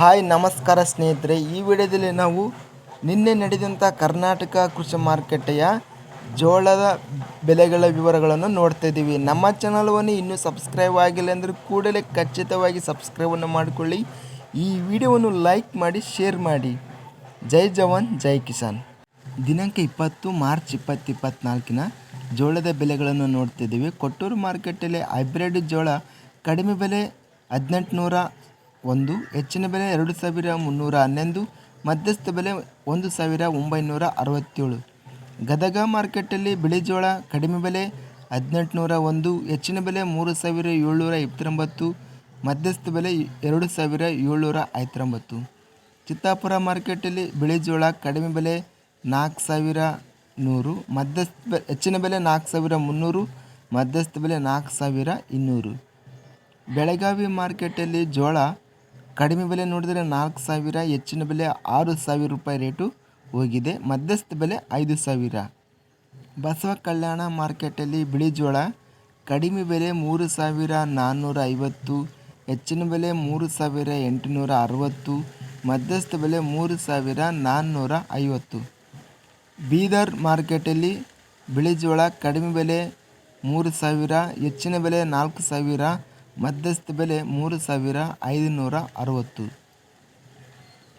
Hi, ನಮಸ್ಕಾರ ಸ್ನೇಹಿತರೆ. ಈ ವಿಡಿಯೋದಲ್ಲಿ ನಾವು ನಿನ್ನೆ ನಡೆದಂಥ ಕರ್ನಾಟಕ ಕೃಷಿ ಮಾರುಕಟ್ಟೆಯ ಜೋಳದ ಬೆಲೆಗಳ ವಿವರಗಳನ್ನು ನೋಡ್ತಾ ಇದ್ದೀವಿ. ನಮ್ಮ ಚಾನಲ್ವನ್ನು ಇನ್ನೂ ಸಬ್ಸ್ಕ್ರೈಬ್ ಆಗಿಲ್ಲ ಅಂದರೆ ಕೂಡಲೇ ಖಚಿತವಾಗಿ ಸಬ್ಸ್ಕ್ರೈಬನ್ನು ಮಾಡಿಕೊಳ್ಳಿ. ಈ ವಿಡಿಯೋವನ್ನು ಲೈಕ್ ಮಾಡಿ ಶೇರ್ ಮಾಡಿ. ಜೈ ಜವಾನ್, ಜೈ ಕಿಸಾನ್. ದಿನಾಂಕ ಇಪ್ಪತ್ತು, ಮಾರ್ಚ್ ಇಪ್ಪತ್ತು ಇಪ್ಪತ್ತ್ನಾಲ್ಕಿನ ಜೋಳದ ಬೆಲೆಗಳನ್ನು ನೋಡ್ತಿದ್ದೀವಿ ಕೊಟ್ಟೂರು ಮಾರುಕಟ್ಟೆಯಲ್ಲಿ ಹೈಬ್ರಿಡ್ ಜೋಳ ಕಡಿಮೆ ಬೆಲೆ ಹದಿನೆಂಟು ನೂರ ಒಂದು, ಹೆಚ್ಚಿನ ಬೆಲೆ ಎರಡು ಸಾವಿರ ಮುನ್ನೂರ ಹನ್ನೊಂದು, ಮಧ್ಯಸ್ಥ ಬೆಲೆ ಒಂದು ಸಾವಿರ ಒಂಬೈನೂರ ಅರವತ್ತೇಳು. ಗದಗ ಮಾರ್ಕೆಟಲ್ಲಿ ಬಿಳಿ ಜೋಳ ಕಡಿಮೆ ಬೆಲೆ ಹದಿನೆಂಟುನೂರ ಒಂದು, ಹೆಚ್ಚಿನ ಬೆಲೆ ಮೂರು ಸಾವಿರ ಏಳ್ನೂರ ಇಪ್ಪತ್ತೊಂಬತ್ತು, ಮಧ್ಯಸ್ಥ ಬೆಲೆ ಎರಡು ಸಾವಿರ ಏಳ್ನೂರ ಐವತ್ತೊಂಬತ್ತು. ಚಿತ್ತಾಪುರ ಮಾರ್ಕೆಟಲ್ಲಿ ಬಿಳಿ ಜೋಳ ಕಡಿಮೆ ಬೆಲೆ ನಾಲ್ಕು ಸಾವಿರ ನೂರು, ಮಧ್ಯಸ್ಥ ಬೆ, ಹೆಚ್ಚಿನ ಬೆಲೆ ನಾಲ್ಕು ಸಾವಿರ ಮುನ್ನೂರು, ಮಧ್ಯಸ್ಥ ಬೆಲೆ ನಾಲ್ಕು ಸಾವಿರ ಇನ್ನೂರು. ಬೆಳಗಾವಿ ಮಾರ್ಕೆಟಲ್ಲಿ ಜೋಳ ಕಡಿಮೆ ಬೆಲೆ ನೋಡಿದರೆ ನಾಲ್ಕು ಸಾವಿರ, ಹೆಚ್ಚಿನ ಬೆಲೆ ಆರು ಸಾವಿರ ರೂಪಾಯಿ ರೇಟು ಹೋಗಿದೆ. ಮಧ್ಯಸ್ಥ ಬೆಲೆ ಐದು ಸಾವಿರ. ಬಸವ ಕಲ್ಯಾಣ ಮಾರ್ಕೆಟಲ್ಲಿ ಬಿಳಿ ಜೋಳ, ಕಡಿಮೆ ಬೆಲೆ ಮೂರು ಸಾವಿರ ನಾನ್ನೂರ ಐವತ್ತು, ಹೆಚ್ಚಿನ ಬೆಲೆ ಮೂರು ಸಾವಿರ ಎಂಟುನೂರ ಅರವತ್ತು, ಮಧ್ಯಸ್ಥ ಬೆಲೆ ಮೂರು ಸಾವಿರ ನಾನ್ನೂರ ಐವತ್ತು. ಬೀದರ್ ಮಾರ್ಕೆಟಲ್ಲಿ ಬಿಳಿ ಜೋಳ, ಕಡಿಮೆ ಬೆಲೆ ಮೂರು ಸಾವಿರ, ಹೆಚ್ಚಿನ ಬೆಲೆ ನಾಲ್ಕು ಸಾವಿರ ಮಧ್ಯಸ್ಥ ಬೆಲೆ ಮೂರು ಸಾವಿರ ಐದುನೂರ ಅರವತ್ತು.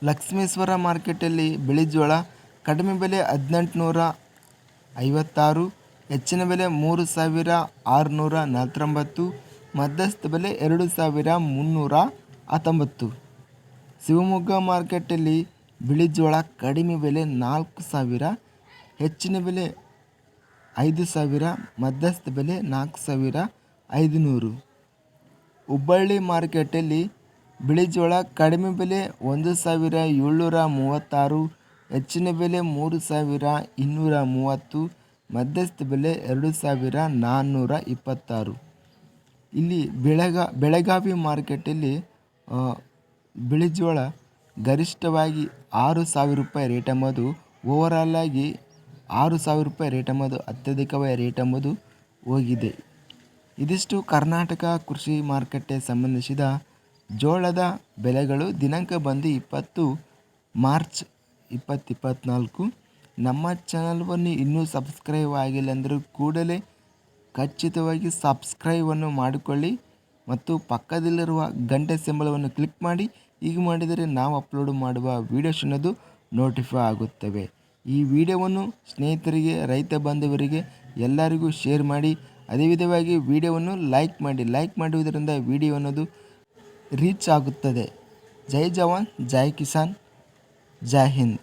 ಲಕ್ಷ್ಮೇಶ್ವರ ಮಾರ್ಕೆಟಲ್ಲಿ ಬಿಳಿ ಜೋಳ ಕಡಿಮೆ ಬೆಲೆ ಹದಿನೆಂಟುನೂರ ಐವತ್ತಾರು, ಹೆಚ್ಚಿನ ಬೆಲೆ ಮೂರು ಸಾವಿರ ಆರುನೂರ ನಲವತ್ತೊಂಬತ್ತು, ಮಧ್ಯಸ್ಥ ಬೆಲೆ ಎರಡು ಸಾವಿರ ಮುನ್ನೂರ ಹತ್ತೊಂಬತ್ತು. ಶಿವಮೊಗ್ಗ ಮಾರ್ಕೆಟಲ್ಲಿ ಬಿಳಿ ಜೋಳ ಕಡಿಮೆ ಬೆಲೆ ನಾಲ್ಕು ಸಾವಿರ, ಹೆಚ್ಚಿನ ಬೆಲೆ ಐದು ಸಾವಿರ, ಮಧ್ಯಸ್ಥ ಬೆಲೆ ನಾಲ್ಕು ಸಾವಿರ ಐದುನೂರು. ಹುಬ್ಬಳ್ಳಿ ಮಾರ್ಕೆಟಲ್ಲಿ ಬಿಳಿ ಜೋಳ ಕಡಿಮೆ ಬೆಲೆ ಒಂದು ಸಾವಿರ ಏಳ್ನೂರ ಮೂವತ್ತಾರು, ಹೆಚ್ಚಿನ ಬೆಲೆ ಮೂರು ಸಾವಿರ ಇನ್ನೂರ ಮೂವತ್ತು, ಮಧ್ಯಸ್ಥ ಬೆಲೆ ಎರಡು ಸಾವಿರ ನಾನ್ನೂರ ಇಪ್ಪತ್ತಾರು. ಇಲ್ಲಿ ಬೆಳಗ, ಬೆಳಗಾವಿ ಮಾರ್ಕೆಟಲ್ಲಿ ಬಿಳಿ ಜೋಳ ಗರಿಷ್ಠವಾಗಿ ಆರು ಸಾವಿರ ರೂಪಾಯಿ ರೇಟ್ ಎಂಬುದು ಓವರಾಲ್ ಆಗಿ ಆರು ಸಾವಿರ ರೂಪಾಯಿ ರೇಟ್ ಎಂಬುದು ಅತ್ಯಧಿಕವಾಗಿ ರೇಟ್ ಎಂಬುದು ಹೋಗಿದೆ. ಇದಿಷ್ಟು ಕರ್ನಾಟಕ ಕೃಷಿ ಮಾರುಕಟ್ಟೆ ಸಂಬಂಧಿಸಿದ ಜೋಳದ ಬೆಲೆಗಳು ದಿನಾಂಕ ಬಂದು ಇಪ್ಪತ್ತು ಮಾರ್ಚ್ ಇಪ್ಪತ್ತು ಇಪ್ಪತ್ತ್ನಾಲ್ಕು ನಮ್ಮ ಚಾನಲ್ವನ್ನು ಇನ್ನೂ ಸಬ್ಸ್ಕ್ರೈಬ್ ಆಗಿಲ್ಲ ಅಂದರೂ ಕೂಡಲೇ ಖಚಿತವಾಗಿ ಸಬ್ಸ್ಕ್ರೈಬನ್ನು ಮಾಡಿಕೊಳ್ಳಿ ಮತ್ತು ಪಕ್ಕದಲ್ಲಿರುವ ಗಂಟೆ ಸಿಂಬಲವನ್ನು ಕ್ಲಿಕ್ ಮಾಡಿ. ಹೀಗೆ ಮಾಡಿದರೆ ನಾವು ಅಪ್ಲೋಡ್ ಮಾಡುವ ವೀಡಿಯೋಸ್ ಅನ್ನೋದು ನೋಟಿಫೈ ಆಗುತ್ತವೆ. ಈ ವಿಡಿಯೋವನ್ನು ಸ್ನೇಹಿತರಿಗೆ, ರೈತ ಬಾಂಧವರಿಗೆ ಎಲ್ಲರಿಗೂ ಶೇರ್ ಮಾಡಿ ಅದೇ ವಿಧವಾಗಿ ವಿಡಿಯೋವನ್ನು ಲೈಕ್ ಮಾಡಿ, ಲೈಕ್ ಮಾಡುವುದರಿಂದ ವಿಡಿಯೋ ಅನ್ನೋದು ರೀಚ್ ಆಗುತ್ತದೆ. ಜೈ ಜವಾನ್, ಜೈ ಕಿಸಾನ್, ಜೈ ಹಿಂದ್.